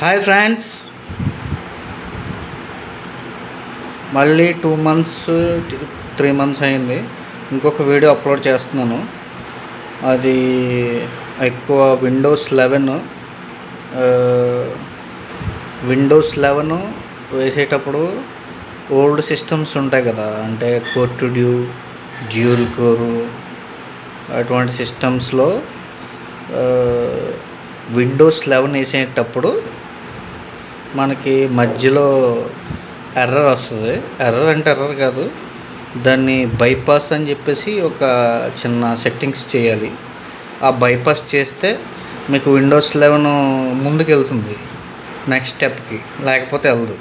Hi friends. మళ్ళీ two months three months అయింది. ఇంకొక వీడియో అప్లోడ్ చేస్తున్నాను. అది ఎక్కువ విండోస్ లెవెన్ విండోస్ లెవెన్ వేసేటప్పుడు ఓల్డ్ సిస్టమ్స్ ఉంటాయి కదా. అంటే కోర్టు డ్యూ డ్యూల్ కోరు అటువంటి సిస్టమ్స్లో విండోస్ లెవెన్ వేసేటప్పుడు మనకి మధ్యలో ఎర్రర్ వస్తుంది. ఎర్రర్ అంటే ఎర్రర్ కాదు. దాన్ని బైపాస్ అని చెప్పేసి ఒక చిన్న సెట్టింగ్స్ చేయాలి. ఆ బైపాస్ చేస్తే మీకు విండోస్ లెవెన్ ముందుకు వెళ్తుంది నెక్స్ట్ స్టెప్కి. లేకపోతే వెళ్ళదు.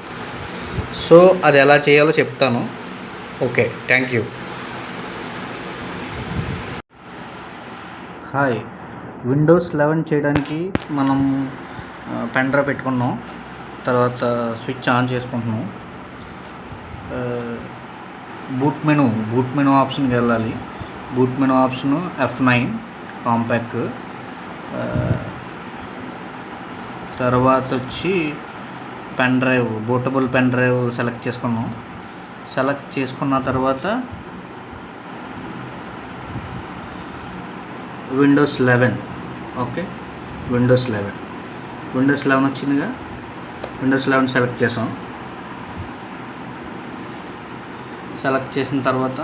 సో అది ఎలా చేయాలో చెప్తాను. Okay. Thank you. Hi. Windows eleven చేయడానికి మనం పెన్ డ్రైవ్ పెట్టుకున్నాం. తర్వాత స్విచ్ ఆన్ చేసుకుంటున్నాం. బూట్ మెను బూట్ మెను ఆప్షన్కి వెళ్ళాలి. Boot menu option F nine Compaq తర్వాత వచ్చి pen drive bootable pen drive select చేసుకున్నాం. సెలెక్ట్ చేసుకున్న తర్వాత Windows eleven okay? Windows eleven Windows eleven వచ్చిందిగా? విండోస్ లెవెన్ సెలెక్ట్ చేసాం. సెలెక్ట్ చేసిన తర్వాత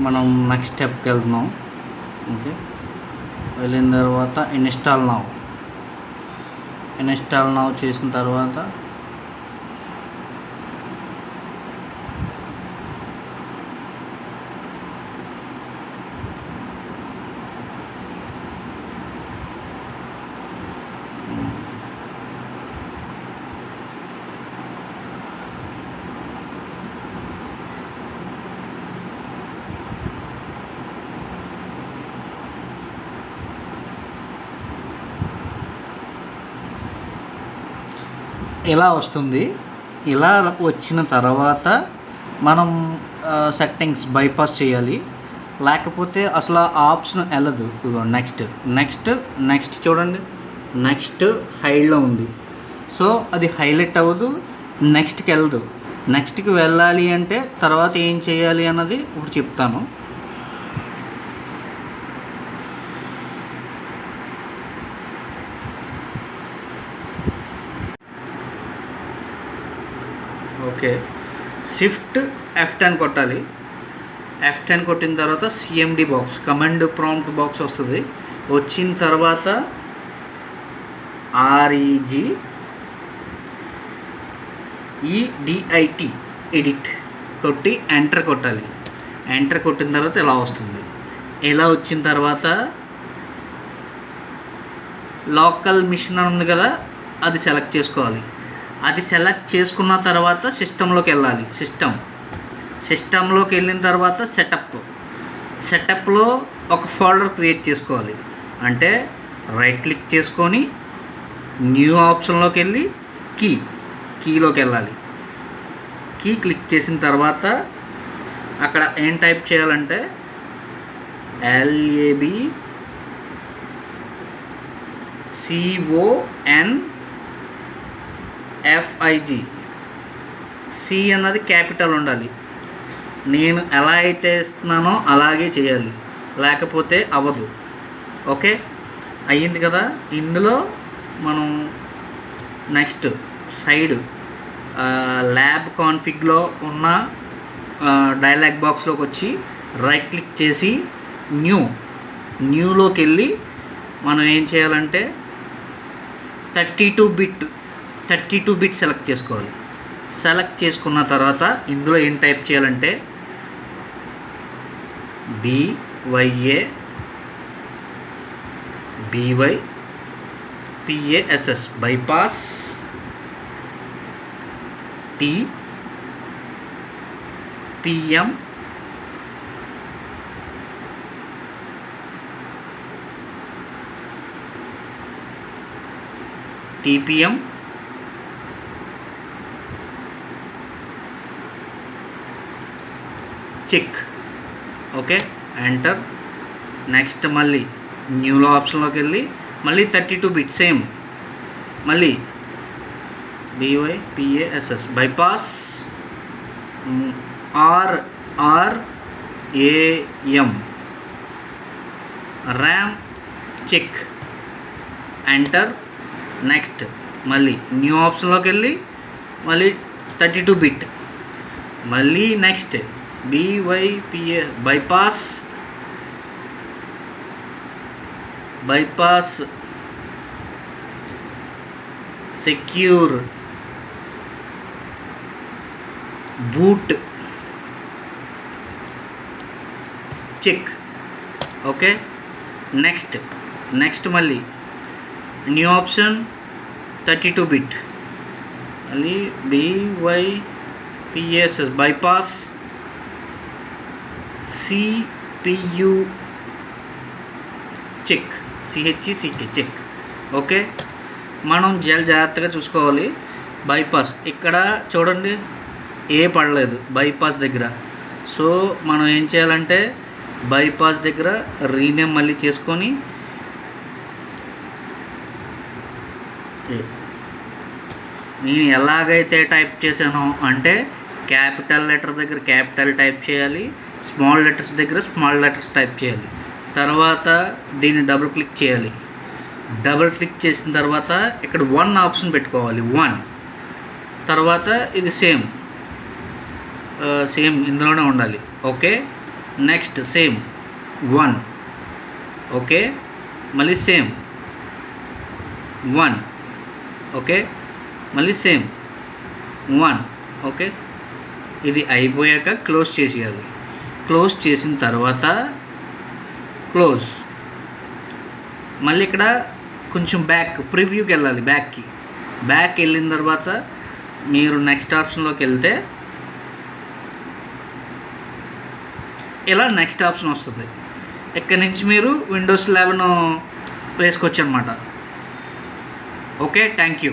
మనం నెక్స్ట్ స్టెప్కి వెళ్తున్నాం. ఓకే వెళ్ళిన తర్వాత ఇన్స్టాల్ నౌ ఇన్స్టాల్ నౌ చేసిన తర్వాత ఇలా వస్తుంది. ఇలా వచ్చిన తర్వాత మనం సెట్టింగ్స్ బైపాస్ చేయాలి. లేకపోతే అసలు ఆప్షన్ వెళ్ళదు. నెక్స్ట్ నెక్స్ట్ నెక్స్ట్ చూడండి. నెక్స్ట్ హైలో ఉంది. సో అది హైలైట్ అవ్వదు. నెక్స్ట్కి వెళ్ళదు. నెక్స్ట్కి వెళ్ళాలి అంటే తర్వాత ఏం చేయాలి అన్నది ఇప్పుడు చెప్తాను. ఓకే. షిఫ్ట్ ఎఫ్ టెన్ కొట్టాలి. ఎఫ్ టెన్ కొట్టిన తర్వాత CMD box command prompt box వస్తుంది. వచ్చిన తర్వాత ఆర్ఈజీ ఈడిఐటి ఎడిట్ కొట్టి ఎంటర్ కొట్టాలి. ఎంటర్ కొట్టిన తర్వాత ఇలా వస్తుంది? ఇలా వచ్చిన తర్వాత లోకల్ మిషన్ అని ఉంది కదా అది సెలెక్ట్ చేసుకోవాలి. అది సెలెక్ట్ చేసుకున్న తర్వాత సిస్టంలోకి వెళ్ళాలి. సిస్టమ్ సిస్టంలోకి వెళ్ళిన తర్వాత సెటప్ సెటప్లో ఒక ఫోల్డర్ క్రియేట్ చేసుకోవాలి. అంటే రైట్ క్లిక్ చేసుకొని న్యూ ఆప్షన్లోకి వెళ్ళి కీ కీలోకి వెళ్ళాలి. కీ క్లిక్ చేసిన తర్వాత అక్కడ ఏం టైప్ చేయాలంటే ఎల్ఏబి సిఓఎన్ ఎఫ్ఐజి సి అన్నది క్యాపిటల్ ఉండాలి. నేను ఎలా అయితే ఇస్తున్నానో అలాగే చేయాలి. లేకపోతే అవ్వదు. ఓకే? అయ్యింది కదా? ఇందులో మనం నెక్స్ట్ సైడ్ ల్యాబ్ కాన్ఫిగ్లో ఉన్న డైలాగ్ బాక్స్లోకి వచ్చి రైట్ క్లిక్ చేసి న్యూ. న్యూలోకి వెళ్ళి మనం ఏం చేయాలంటే thirty two bit thirty two bit select చేసుకోవాలి. సెలెక్ట్ చేసుకున్న తర్వాత ఇందులో ఏం టైప్ చేయాలంటే BYA BY PASS bypass T PM TPM check okay enter next మళ్ళీ న్యూలో ఆప్షన్లోకి వెళ్ళి మళ్ళీ థర్టీ టూ బిట్ సేమ్ మళ్ళీ BY PASS bypass R R AM RAM check enter next మళ్ళీ న్యూ ఆప్షన్లోకి వెళ్ళి మళ్ళీ థర్టీ టూ బిట్ మళ్ళీ next BYPA bypass bypass secure boot check okay next next మళ్ళీ new option thirty two bit మళ్ళీ BY PSS bypass CPU check CHCK check okay మనం జల్ జాగ్రత్తగా చూసుకోవాలి. బైపాస్ ఇక్కడ చూడండి ఏ పడలేదు. బైపాస్ దగ్గర. సో మనం ఏం చేయాలంటే బైపాస్ దగ్గర రీనేమ్ మళ్ళీ చేసుకొని నేను ఎలాగైతే టైప్ చేశానో అంటే క్యాపిటల్ లెటర్ దగ్గర క్యాపిటల్ టైప్ చేయాలి స్మాల్ లెటర్స్ దగ్గర స్మాల్ లెటర్స్ టైప్ చేయాలి. తర్వాత దీన్ని డబుల్ క్లిక్ చేయాలి. డబుల్ క్లిక్ చేసిన తర్వాత ఇక్కడ వన్ ఆప్షన్ పెట్టుకోవాలి వన్ తర్వాత ఇది సేమ్ సేమ్ ఇందులోనే ఉండాలి. Okay next same one okay మళ్ళీ సేమ్ వన్ ఓకే మళ్ళీ సేమ్ వన్ ఓకే ఇది అయిపోయాక క్లోజ్ చేసేయాలి. క్లోజ్ చేసిన తర్వాత క్లోజ్. మళ్ళీ ఇక్కడ కొంచెం బ్యాక్ ప్రివ్యూకి వెళ్ళాలి బ్యాక్కి. బ్యాక్ వెళ్ళిన తర్వాత మీరు నెక్స్ట్ ఆప్షన్లోకి వెళ్తే ఇలా నెక్స్ట్ ఆప్షన్ వస్తుంది. ఇక్కడ నుంచి మీరు విండోస్ లెవెన్ వేసుకోవచ్చు అనమాట ఓకే థ్యాంక్ యూ.